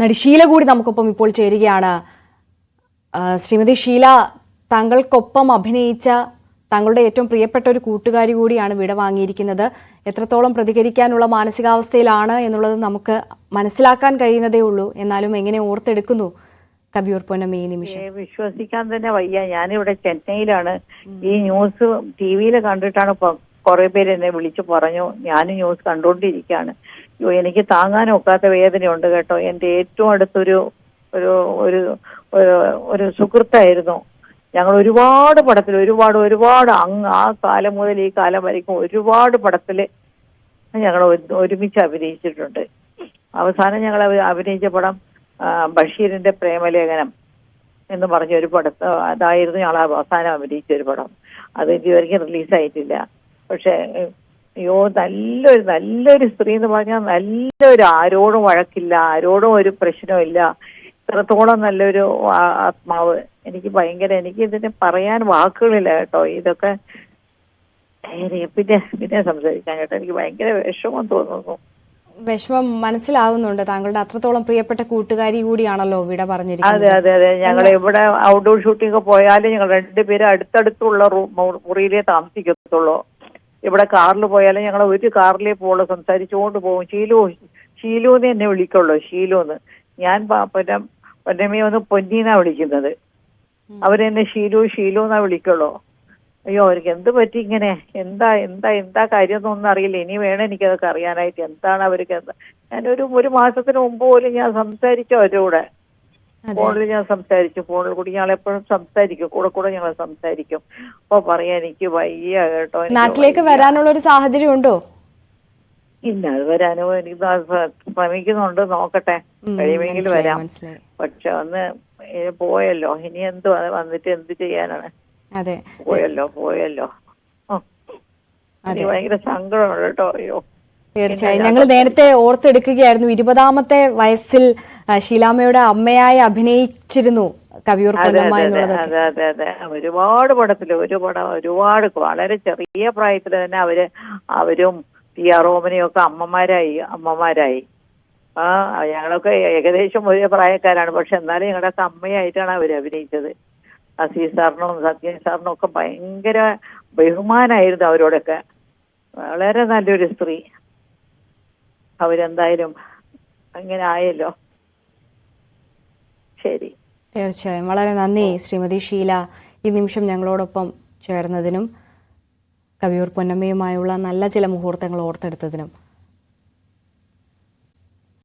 നടി ഷീല കൂടി നമുക്കൊപ്പം ഇപ്പോൾ ചേരുകയാണ്. ശ്രീമതി ഷീല താങ്കൾക്കൊപ്പം അഭിനയിച്ച താങ്കളുടെ ഏറ്റവും പ്രിയപ്പെട്ട ഒരു കൂട്ടുകാരി കൂടിയാണ് വിട വാങ്ങിയിരിക്കുന്നത്. എത്രത്തോളം പ്രതികരിക്കാനുള്ള മാനസികാവസ്ഥയിലാണ് എന്നുള്ളത് നമുക്ക് മനസ്സിലാക്കാൻ കഴിയുന്നതേ ഉള്ളൂ. എന്നാലും എങ്ങനെ ഓർത്തെടുക്കുന്നു കവിയൂർ പൊന്നമ്മ ഈ നിമിഷം? വിശ്വസിക്കാൻ തന്നെ വയ്യ. ഞാനിവിടെ ചെന്നൈയിലാണ്. ഈ ന്യൂസ് ടി വിയിൽ കണ്ടിട്ടാണ് കുറെ പേര് എന്നെ വിളിച്ചു പറഞ്ഞു. ഞാൻ ന്യൂസ് കണ്ടുകൊണ്ടിരിക്കുകയാണ്. അയ്യോ എനിക്ക് താങ്ങാൻ ഒക്കാത്ത വേദനയുണ്ട് കേട്ടോ. എന്റെ ഏറ്റവും അടുത്തൊരു ഒരു ഒരു ഒരു- സുഹൃത്തായിരുന്നു. ഞങ്ങൾ ഒരുപാട് പടത്തിൽ ഒരുപാട് ഒരുപാട് അങ്ങ് ആ കാലം മുതൽ ഈ കാലം വരയ്ക്കും ഒരുപാട് പടത്തിൽ ഞങ്ങൾ ഒരുമിച്ച് അഭിനയിച്ചിട്ടുണ്ട്. അവസാനം ഞങ്ങൾ അഭിനയിച്ച പടം ബഷീറിന്റെ പ്രേമലേഖനം എന്ന് പറഞ്ഞ ഒരു പടത്ത് അതായിരുന്നു ഞങ്ങൾ അവസാനം അഭിനയിച്ച ഒരു പടം. അത് ഇതുവരെയ്ക്കും റിലീസായിട്ടില്ല. പക്ഷെ അയ്യോ നല്ലൊരു നല്ലൊരു സ്ത്രീ എന്ന് പറഞ്ഞാൽ നല്ലൊരു ആരോടും വഴക്കില്ല ആരോടും ഒരു പ്രശ്നമില്ല ഇത്രത്തോളം നല്ലൊരു ആത്മാവ്. എനിക്ക് ഭയങ്കര എനിക്ക് ഇതിനെ പറയാൻ വാക്കുകളില്ല കേട്ടോ. ഇതൊക്കെ പിന്നെ പിന്നെ സംസാരിക്കാൻ കേട്ടോ. എനിക്ക് ഭയങ്കര വിഷമം തോന്നുന്നു. വിഷമം മനസ്സിലാവുന്നുണ്ട്. താങ്കളുടെ അത്രത്തോളം പ്രിയപ്പെട്ട കൂട്ടുകാരി കൂടിയാണല്ലോ വിട അതെ പറഞ്ഞിരിക്കുന്നത് അതെ. അതെ ഞങ്ങൾ ഇവിടെ ഔട്ട്ഡോർ ഷൂട്ടിംഗ് പോയാലും ഞങ്ങൾ രണ്ടുപേരും അടുത്തടുത്തുള്ള റൂ- മുറിയിലേ താമസിക്കത്തുള്ളൂ. ഇവിടെ കാറിൽ പോയാലും ഞങ്ങൾ ഒരു കാറിലേ പോകുള്ളൂ സംസാരിച്ചുകൊണ്ട് പോകും ശീലു ഷീലു എന്ന് എന്നെ വിളിക്കുള്ളൂ ഷീലു എന്ന് ഞാൻ പിന്നെ പൊന്നമ്മയെ ഒന്ന് പൊന്നീന്നാ വിളിക്കുന്നത്. അവരെന്നെ ഷീലു ഷീലു എന്നാ വിളിക്കുള്ളൂ. അയ്യോ അവർക്ക് എന്ത് പറ്റി ഇങ്ങനെ? എന്താ എന്താ എന്താ കാര്യം എന്നൊന്നും അറിയില്ല. ഇനി വേണം എനിക്കതൊക്കെ അറിയാനായിട്ട്. എന്താണ് അവർക്ക് എന്താ? ഞാനൊരു ഒരു മാസത്തിന് മുമ്പ് പോലും ഞാൻ സംസാരിച്ചു അവരുടെ. ഫോണിൽ ഞാൻ സംസാരിച്ചു ഫോണിൽ കൂടി ഞങ്ങൾ എപ്പോഴും സംസാരിക്കും. കൂടെ കൂടെ ഞങ്ങൾ സംസാരിക്കും. അപ്പൊ പറയാ എനിക്ക് വയ്യ കേട്ടോ. നാട്ടിലേക്ക് വരാനുള്ള ഒരു സാഹചര്യം ഉണ്ടോ? ഇല്ല അത് വരാനോ എനിക്ക് ശ്രമിക്കുന്നുണ്ട്. നോക്കട്ടെ. കഴിയുമെങ്കിൽ വരാം. പക്ഷെ ഒന്ന് പോയല്ലോ. ഇനി എന്ത് വന്നിട്ട് എന്ത് ചെയ്യാനാണ്? പോയല്ലോ പോയല്ലോ. ഭയങ്കര സങ്കടമുണ്ട് കേട്ടോ. അയ്യോ. തീർച്ചയായും. ഞങ്ങൾ നേരത്തെ ഓർത്തെടുക്കുകയായിരുന്നു. ഇരുപതാമത്തെ വയസ്സിൽ ഷീലാമ്മയുടെ അമ്മയായി അഭിനയിച്ചിരുന്നു കവിയൂർ അതെ അതെ അതെ എന്നുള്ളതൊക്കെ. അതെ അതെ അതെ. ഒരുപാട് പടത്തിൽ ഒരു പടം ഒരുപാട് വളരെ ചെറിയ പ്രായത്തിൽ തന്നെ അവർ അവരും പി ആർ ഓമനയും ഒക്കെ അമ്മമാരായി അമ്മമാരായി. ആ ഞങ്ങളൊക്കെ ഏകദേശം ഒരേ പ്രായക്കാരാണ്. പക്ഷെ എന്നാലും ഞങ്ങളുടെ അമ്മയായിട്ടാണ് അവർ അഭിനയിച്ചത്. അസീസ് സാറിനും സത്യൻ സാറിനും ഒക്കെ ഭയങ്കര ബഹുമാനായിരുന്നു അവരോടൊക്കെ. വളരെ നല്ലൊരു സ്ത്രീ. അവരെന്തായാലും അങ്ങനെ ആയല്ലോ ശരി. തീർച്ചയായും. വളരെ നന്ദി ശ്രീമതി ഷീല. ഈ നിമിഷം ഞങ്ങളോടൊപ്പം ചേർന്നതിനും കവിയൂർ പൊന്നമ്മയുമായുള്ള നല്ല ചില മുഹൂർത്തങ്ങൾ ഓർത്തെടുത്തതിനും.